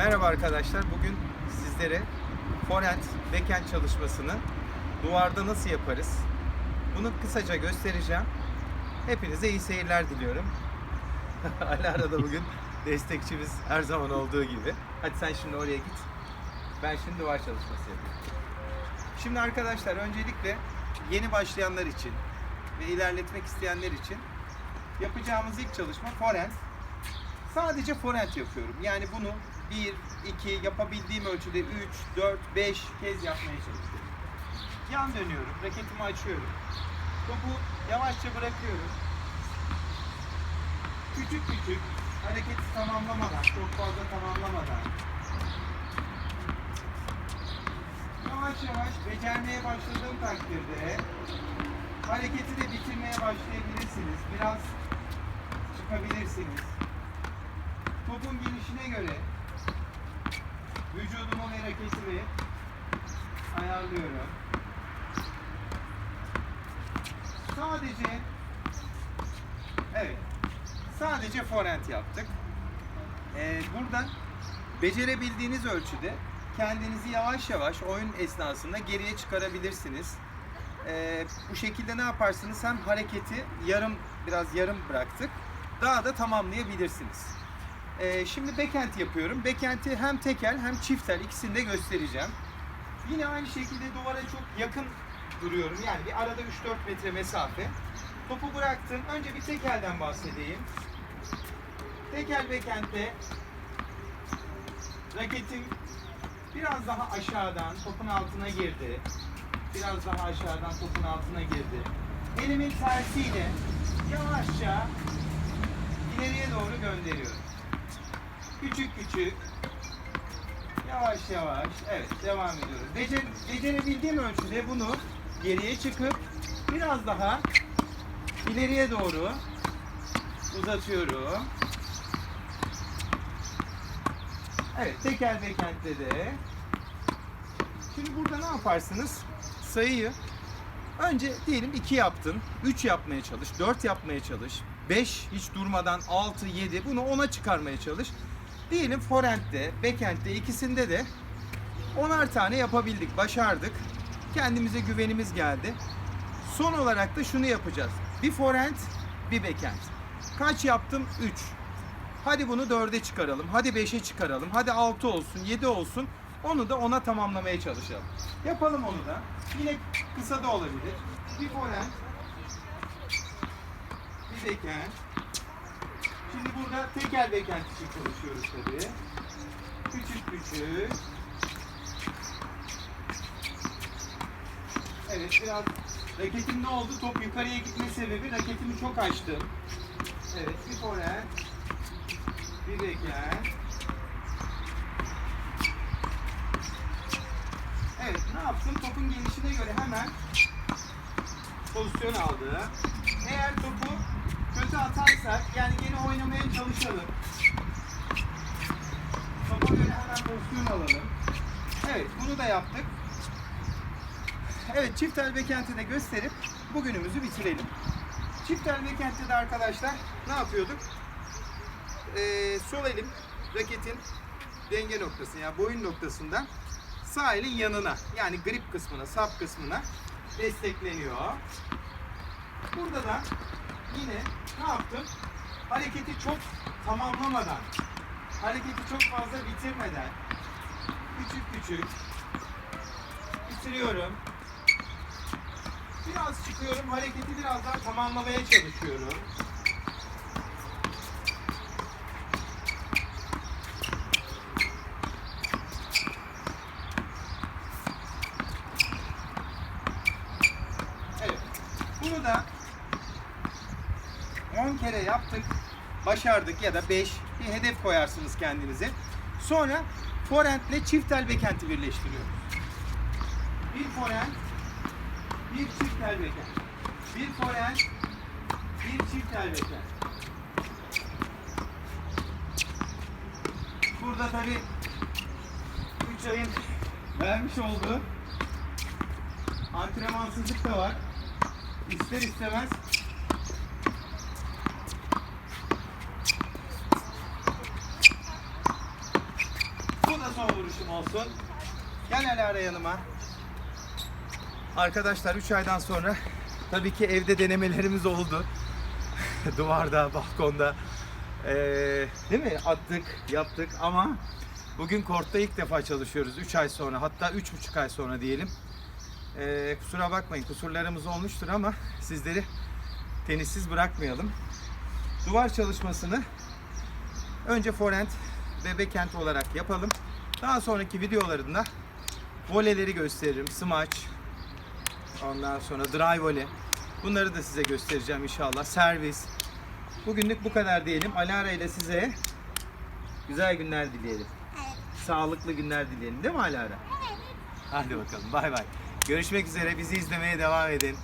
Merhaba arkadaşlar. Bugün sizlere forehand, backhand çalışmasını duvarda nasıl yaparız? Bunu kısaca göstereceğim. Hepinize iyi seyirler diliyorum. Alara da bugün destekçimiz her zaman olduğu gibi. Hadi sen şimdi oraya git. Ben şimdi duvar çalışması yapayım. Şimdi arkadaşlar öncelikle yeni başlayanlar için ve ilerletmek isteyenler için yapacağımız ilk çalışma forehand. Sadece forehand yapıyorum. Yani bunu 1, 2, yapabildiğim ölçüde 3, 4, 5 kez yapmaya çalışıyorum. Yan dönüyorum, raketimi açıyorum. Topu yavaşça bırakıyorum. Küçük küçük hareketi tamamlamadan, çok fazla tamamlamadan. Yavaş yavaş becermeye başladığım takdirde hareketi de bitirmeye başlayabilirsiniz. Biraz çıkabilirsiniz. Topun gelişine göre vücudumu ve hareketimi ayarlıyorum. Sadece evet sadece forehand yaptık. Ee, buradan becerebildiğiniz ölçüde kendinizi yavaş yavaş oyun esnasında geriye çıkarabilirsiniz. Ee, bu şekilde ne yaparsınız? Hem hareketi yarım biraz yarım bıraktık. Daha da tamamlayabilirsiniz. Ee, şimdi backhand yapıyorum. Backhand'i hem tekel hem çiftel ikisini de göstereceğim. Yine aynı şekilde duvara çok yakın duruyorum. Yani bir arada 3-4 metre mesafe. Topu bıraktım. Önce bir tekelden bahsedeyim. Tekel backhand'de raketim biraz daha aşağıdan topun altına girdi. Biraz daha aşağıdan topun altına girdi. Elimin tersiyle yavaşça ileriye doğru gönderiyorum. Küçük küçük yavaş yavaş evet devam ediyorum. Becer, becerebildiğim ölçüde bunu geriye çıkıp biraz daha ileriye doğru uzatıyorum. Evet tekel bekentte de. Şimdi burada ne yaparsınız? Sayıyı önce diyelim 2 yaptın, 3 yapmaya çalış, 4 yapmaya çalış, 5 hiç durmadan 6, 7 bunu 10'a çıkarmaya çalış. Diyelim forehand'de, backhand'de ikisinde de 10'ar tane yapabildik, başardık. Kendimize güvenimiz geldi. Son olarak da şunu yapacağız. Bir forehand, bir backhand. Kaç yaptım? 3. Hadi bunu 4'e çıkaralım. Hadi 5'e çıkaralım. Hadi 6 olsun, 7 olsun. Onu da ona tamamlamaya çalışalım. Yapalım onu da. Yine kısa da olabilir. Bir forehand, bir backhand. Burada tekel backhand için konuşuyoruz tabii. Küçük küçük. Evet biraz raketim ne oldu? Top yukarıya gitme sebebi raketimi çok açtım. Evet bir forehand. Bir backhand. Evet ne yaptım? Topun gelişine göre hemen pozisyon aldı. Eğer topu kötü atarsak yani yine oynamaya çalışalım. Topa göre hemen pozisyon alalım. Evet bunu da yaptık. Evet çift el bekenti de gösterip bugünümüzü bitirelim. Çift el bekenti de arkadaşlar ne yapıyorduk? Ee, sol elim raketin denge noktası yani boyun noktasından sağ elin yanına yani grip kısmına, sap kısmına destekleniyor. Burada da yine ne yaptım? Hareketi çok tamamlamadan, hareketi çok fazla bitirmeden küçük küçük bitiriyorum. Biraz çıkıyorum, hareketi biraz daha tamamlamaya çalışıyorum. Evet. Bunu da 10 kere yaptık, başardık ya da 5 bir hedef koyarsınız kendinize. Sonra forehand ile çift el backhand'i birleştiriyoruz. Bir forehand, bir çift el backhand. Bir forehand, bir çift el backhand. Burada tabi 3 ayın vermiş olduğu antrenmansızlık da var. İster istemez Bu vuruşum olsun. Gel Alara yanıma. Arkadaşlar 3 aydan sonra tabii ki evde denemelerimiz oldu. Duvarda, balkonda. Ee, değil mi? Attık, yaptık ama bugün kortta ilk defa çalışıyoruz 3 ay sonra hatta 3,5 ay sonra diyelim. Ee, kusura bakmayın kusurlarımız olmuştur ama sizleri tenissiz bırakmayalım. Duvar çalışmasını önce forehand ve backhand olarak yapalım. Daha sonraki videolarında voleleri gösteririm. Smaç, ondan sonra drive voley. Bunları da size göstereceğim inşallah. Servis. Bugünlük bu kadar diyelim. Alara ile size güzel günler dileyelim. Evet. Sağlıklı günler dileyelim değil mi Alara? Hadi bakalım bay bay. Görüşmek üzere. Bizi izlemeye devam edin.